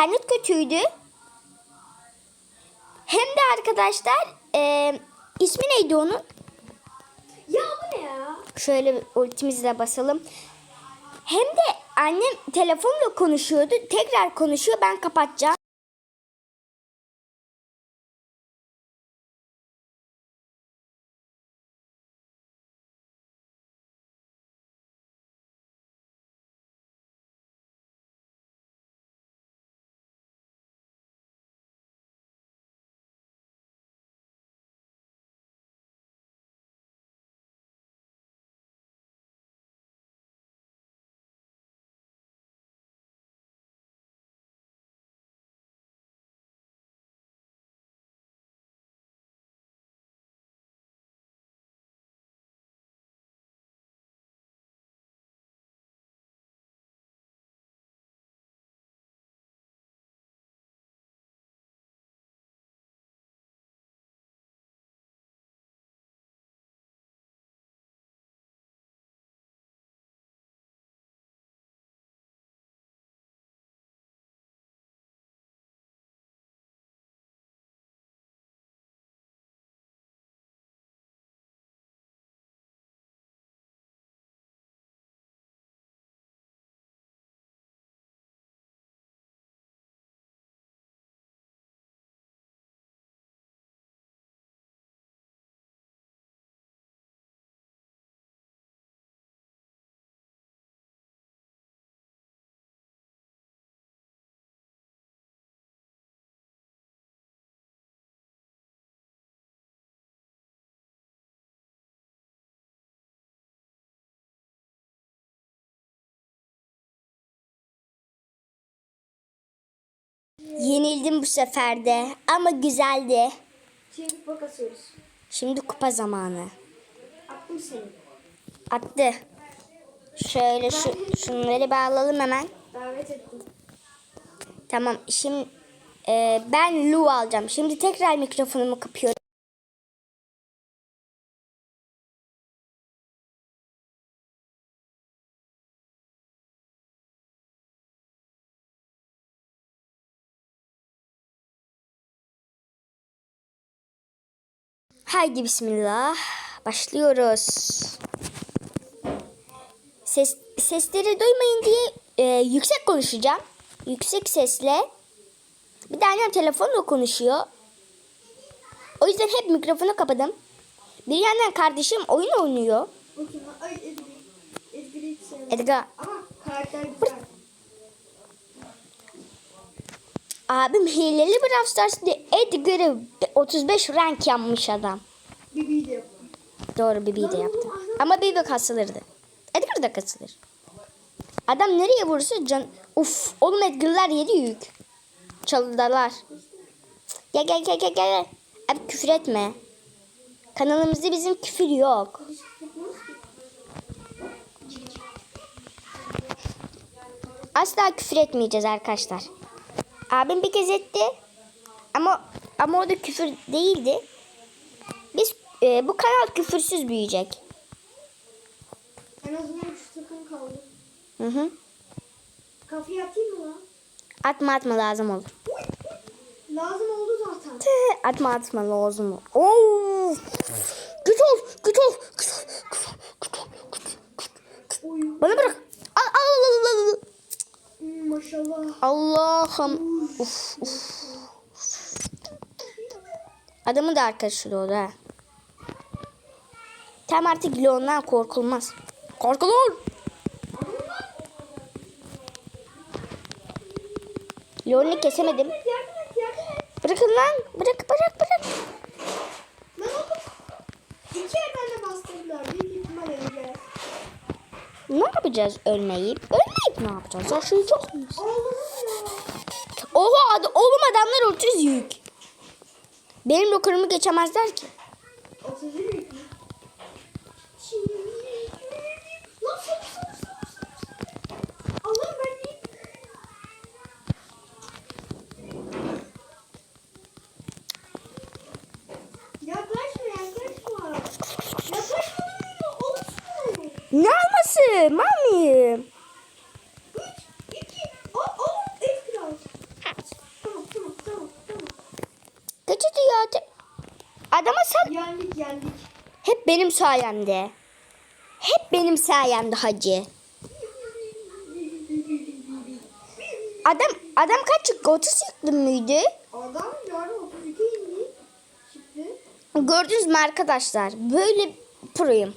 internet kötüydü hem de arkadaşlar e, ismi neydi onun? Ya bu ne ya? Şöyle bir ultimizle basalım. Hem de annem telefonla konuşuyordu. Tekrar konuşuyor. Ben kapatacağım. Yenildim bu sefer de ama güzeldi. Şimdi kupa kasıyoruz. Şimdi kupa zamanı. Attım seni. Attı. Şöyle şu, şunları bağlayalım hemen. Davet ettim. Tamam şimdi e, ben Lu alacağım. Şimdi tekrar mikrofonumu kapıyorum. Haydi bismillah. Başlıyoruz. Ses, sesleri duymayın diye e, yüksek konuşacağım. Yüksek sesle. Bir de annem telefonla konuşuyor. O yüzden hep mikrofonu kapadım. Bir yandan kardeşim oyun oynuyor. Edgar. Ama karakter güzel. Abim hileli Brawl Stars diye Edgar'ı 35 rank yapmış adam. Bibi'yi de yaptım. Doğru Bibi'yi de yaptı. Ama Bibi kasılırdı. Edgar da kasılır. Adam nereye vurursa can... Uf oğlum Edgar'lar yedi yük. Çalıdalar. Gel gel gel gel gel. Abi küfür etme. Kanalımızda bizim küfür yok. Asla küfür etmeyeceğiz arkadaşlar. Abim bir kez etti. Ama ama o da küfür değildi. Biz e, bu kanal küfürsüz büyüyecek. En azından üç takım kaldı. Hı hı. Kafayı atayım mı lan? Atma atma lazım olur. Lazım oldu zaten. Tüh, Atma atma lazım olur. Oo! Git ol, git ol, git ol, git ol, git ol, git ol. Bana bırak. Al, al, al, al, al. Maşallah. Allah'ım. Uf, uf. Adamın da arkadaşı oldu ha. Tam artık Leon'dan korkulmaz. Korkulur. Leon'u kesemedim. Bırakın lan. Bırak bırak bırak. Lan oğlum. İki yerden de bastırdılar. Büyük ihtimal öyle. Ne yapacağız ölmeyip? Ölmeyip ne yapacağız? Yaşayacak mıyız? Oha ad- oğlum adamlar 30 yük. Benim lokurumu geçemezler ki. Hep benim sayemde. Hep benim sayemde hacı. Adam adam kaç çıktı? 30 çıktı mıydı? Adam yani 32 indi. Çıktı. Gördünüz mü arkadaşlar? Böyle proyum.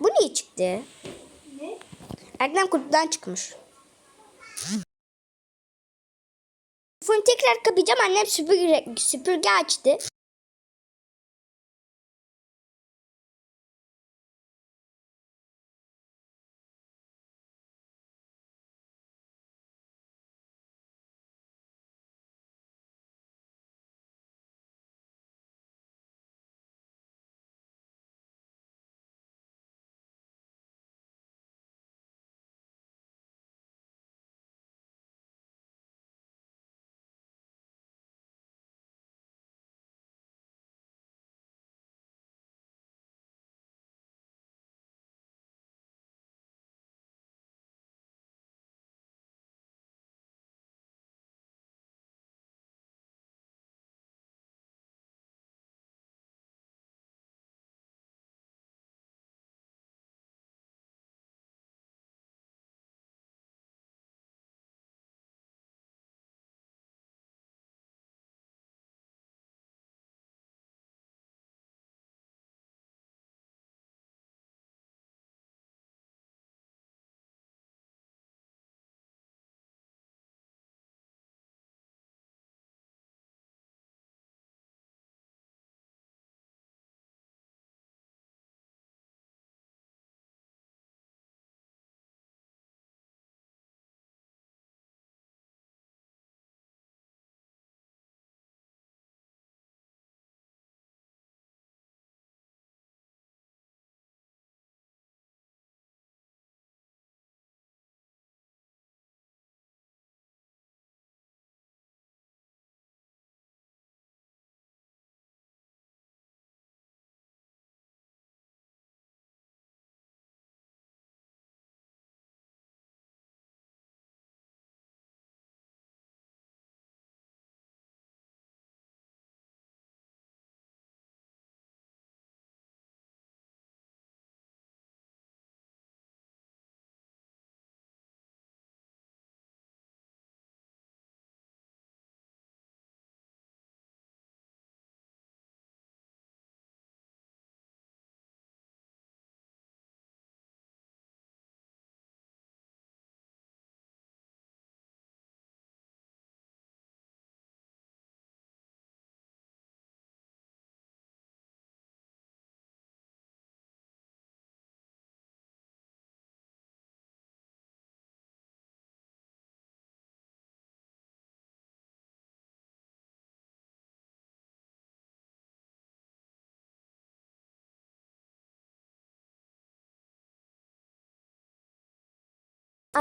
Bu niye çıktı? Ne? Reklam kutudan çıkmış. Bunu tekrar kapayacağım. Annem süpürge, süpürge açtı.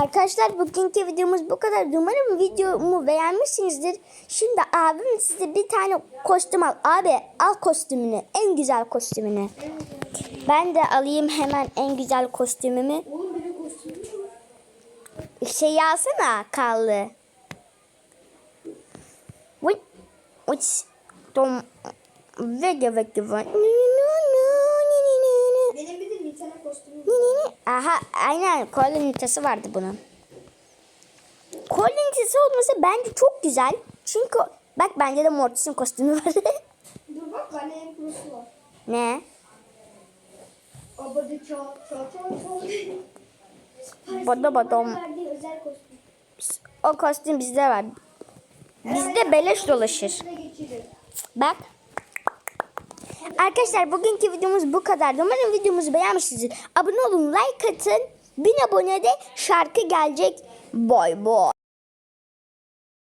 Arkadaşlar bugünkü videomuz bu kadar. Umarım videomu beğenmişsinizdir. Şimdi abim size bir tane kostüm al. Abi al kostümünü. En güzel kostümünü. Ben de alayım hemen en güzel kostümümü. Şey alsana kallı. Vıç. Vıç. Tom. Vege vege vege. Benim bir de bir tane kostümüm var. Aha aynen kolye ünitesi vardı bunun. Kolye ünitesi olması bence çok güzel. Çünkü bak bende de Mortis'in kostümü var. Dur bak bende en prosu var. ne? Bada badam. O kostüm bizde var. Bizde beleş dolaşır. Bak. Arkadaşlar bugünkü videomuz bu kadar. Umarım videomuzu beğenmişsinizdir. Abone olun, like atın. 1000 abonede şarkı gelecek. Boy boy.